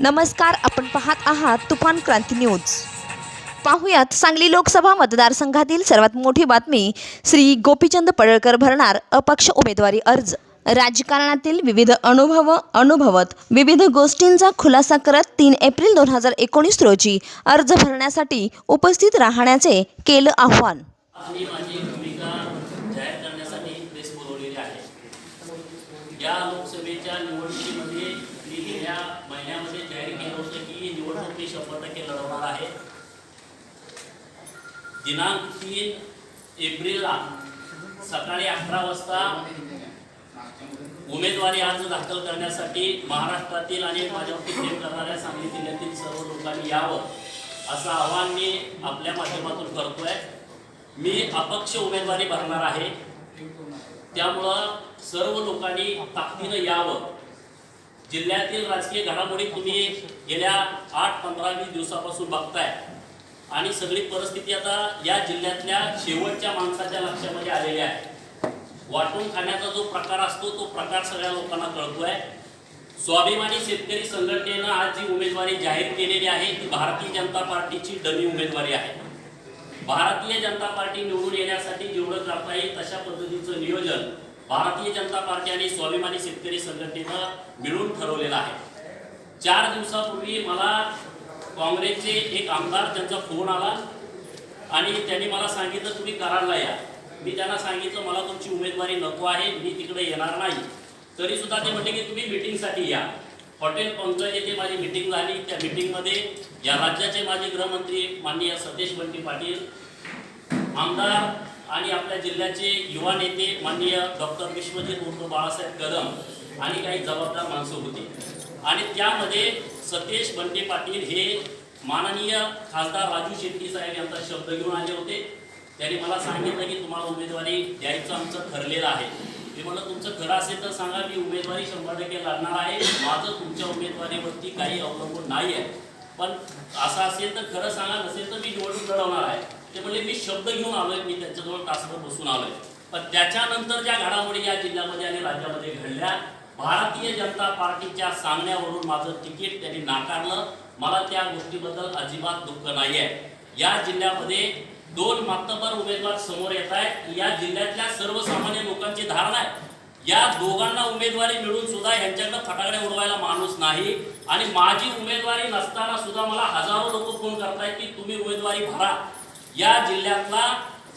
नमस्कार आपण पाहत आहात तुफान क्रांती न्यूज. पाहुयात सांगली लोकसभा मतदारसंघातील सर्वात मोठी बातमी श्री गोपीचंद पडळकर भरणार अपक्ष उमेदवारी अर्ज. राजकारणातील विविध अनुभव अनुभवत विविध गोष्टींचा खुलासा करत तीन एप्रिल दोन हजार एकोणीस रोजी अर्ज भरण्यासाठी उपस्थित राहण्याचे केलं आव्हान. या लोकसभेच्या निवडणुकीमध्ये मी गेल्या महिन्यामध्ये जाहीर केलं होतं की निवडणूक मी शंभर टक्के लढवणार आहे. दिनांक तीन एप्रिलला सकाळी अकरा वाजता उमेदवारी अर्ज दाखल करण्यासाठी महाराष्ट्रातील आणि माझ्यावरती प्रेम करणाऱ्या सांगली जिल्ह्यातील सर्व लोकांनी यावं असं आवाहन मी आपल्या माध्यमातून करतोय. मी अपक्ष उमेदवारी भरणार आहे. त्यामुळं सर्व लोकांनी ताकदीनं यावं. जिल्ह्यातील राजकीय घडामोडी तुम्ही गेल्या आठ पंधरा वीस दिवसापासून बघताय. आणि सगळी परिस्थिती आता या जिल्ह्यातल्या शेवटच्या माणसाच्या लक्षामध्ये आलेली आहे. वाटून खाण्याचा जो प्रकार असतो तो प्रकार सगळ्या लोकांना कळतोय. स्वाभिमानी शेतकरी संघटनेनं आज जी उमेदवारी जाहीर केलेली आहे ती भारतीय जनता पार्टीची डमी उमेदवारी आहे. भारतीय जनता पार्टी निवडून येण्यासाठी जेवढं करता येईल तशा पद्धतीचं नियोजन भारतीय जनता पार्टी आणि स्वाभिमानी शेतकरी संघटनेनं मिळून ठरवलेलं आहे. चार दिवसापूर्वी मला काँग्रेसचे एक आमदार त्यांचा फोन आला आणि त्यांनी मला सांगितलं तुम्ही कराडला या. मी त्यांना सांगितलं मला तुमची उमेदवारी नको आहे मी तिकडे येणार नाही. तरीसुद्धा ते म्हटले की तुम्ही मिटिंगसाठी या. हॉटेल पंकज येथे माझी मिटिंग झाली. त्या मिटिंगमध्ये या राज्याचे माजी गृहमंत्री माननीय सतीश बंटी पाटील आमदार आणि आपल्या जिल्ह्याचे युवा नेते माननीय डॉक्टर विश्वजित उर्फ बाळासाहेब कदम आणि काही जबाबदार माणसं होती. आणि त्यामध्ये सतेश बंडे पाटील हे माननीय खासदार राजू शेट्टी साहेब यांचा शब्द घेऊन आले होते. त्यांनी मला सांगितलं की तुम्हाला उमेदवारी द्यायचं आमचं ठरलेलं आहे. मी म्हणलं तुमचं खरं असेल तर सांगा मी उमेदवारी शंभर टक्के लढणार आहे. माझं तुमच्या उमेदवारीवरती काही अवलंबून नाही आहे पण असं असेल तर खरं सांगा नसेल तर मी निवडणूक लढवणार आहे. ते म्हणले मी शब्द घेऊन आलोय मी त्यांच्याजवळ तासभर बसून आलोय. पण त्याच्यानंतर ज्या घडामोडी या जिल्ह्यामध्ये आणि राज्यामध्ये घडल्या भारतीय जनता पार्टीच्या सांगण्यावरून माझं तिकीट त्यांनी नाकारलं. मला त्या गोष्टीबद्दल अजिबात दुःख नाही आहे या जिल्ह्यामध्ये दोन मातबर उमेदवार समोर येत आहेत. या जिल्ह्यातल्या सर्वसामान्य लोकांची धारणा आहे. या दोघांना उमेदवारी मिळून सुद्धा यांच्याकडे फटाकडे उडवायला माणूस नाही. आणि माझी उमेदवारी नसताना सुद्धा मला हजारो लोक फोन करतायत की तुम्ही उमेदवारी भरा. या जिल्ह्यातला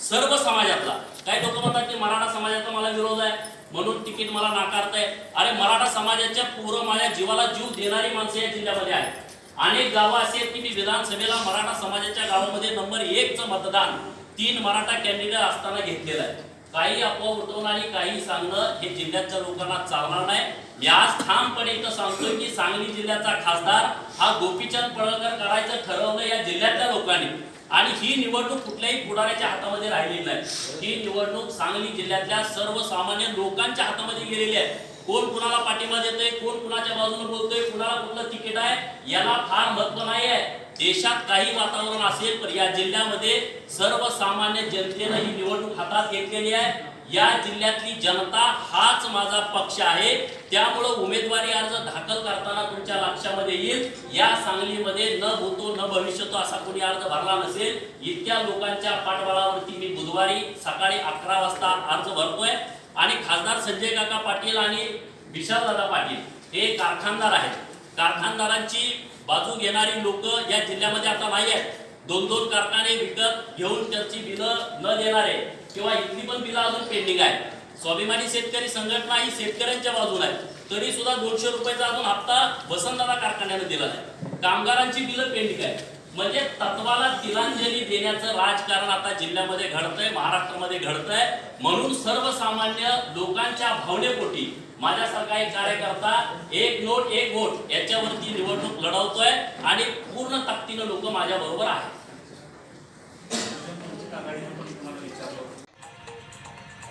सर्व समाजातला. काही लोक म्हणतात की मराठा समाजाचा मला विरोध आहे म्हणून तिकीट मला नाकारताय. अरे मराठा समाजाच्या पूर्व माझ्या जीवाला जीव देणारी माणसं या जिल्ह्यामध्ये आहेत. अनेक गावं अशी आहेत की मी विधानसभेला मराठा समाजाच्या गावामध्ये नंबर एकचं मतदान तीन मराठा कॅन्डिडेट असताना घेतलेलं आहे. काही अफवा उठवणं आणि काही सांगणं हे जिल्ह्याच्या लोकांना चालणार नाही. मी आज ठामपणे इथं सांगतोय की सांगली जिल्ह्याचा खासदार हा गोपीचंद पडळकर करायचं ठरवलं या जिल्ह्यातल्या लोकांनी. आणि ही निवडणूक कुठल्याही पुढाऱ्याच्या हातामध्ये राहिलेली नाही. ही निवडणूक सांगली जिल्ह्यातल्या सर्वसामान्य लोकांच्या हातामध्ये गेलेली आहे. कोण कुणाला पाठिंबा देतोय कोण कुणाच्या बाजूने बोलतोय कुणाला कुठलं तिकीट आहे याला फार महत्त्व नाही आहे. देशात काही वातावरण असेल पण या जिल्ह्यामध्ये सर्वसामान्य जनतेनं ही निवडणूक हातात घेतलेली आहे. या जिल्ह्यातली जनता हाच माझा पक्ष आहे. त्यामुळं उमेदवारी अर्ज दाखल करताना तुमच्या लक्षामध्ये येईल. या सांगलीमध्ये न भूतो न भविष्यतो असा कोणी अर्ज भरला नसेल. इतक्या लोकांच्या पाठबळावरती मी बुधवारी सकाळी अकरा वाजता अर्ज भरतोय. आणि खासदार संजय काका पाटील आणि विशालदादा पाटील हे कारखानदार आहेत. कारखानदारांची बाजू घेणारी लोक या जिल्ह्यामध्ये आता नाही आहेत. दोन दोन कारखाने विकत घेऊन त्याची बिलं न देणारे किंवा इथली पण बिलं अजून पेंडिंग आहे स्वाभिमानी शेतकरी संघटना ही शेतकऱ्यांच्या बाजूला आहे. तरी सुद्धा दोनशे रुपयाचा अजून हप्ता वसंतदादा कारखान्याने दिला नाही. कामगारांची बिलं पेंडिंग आहे म्हणजे तत्वाला तिलांजली देण्याचं राजकारण आता जिल्ह्यामध्ये घडतंय महाराष्ट्रामध्ये घडतंय. म्हणून सर्वसामान्य लोकांच्या भावनेपोटी माझ्यासारखा एक कार्यकर्ता एक नोट एक वोट याच्यावरती निवडणूक लढवतोय आणि पूर्ण ताकदीनं लोक माझ्या बरोबर आहेत.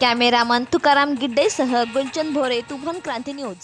कॅमेरामन तुकाराम गिड्डेसह गुलचंद भोरे तुफान क्रांती न्यूज.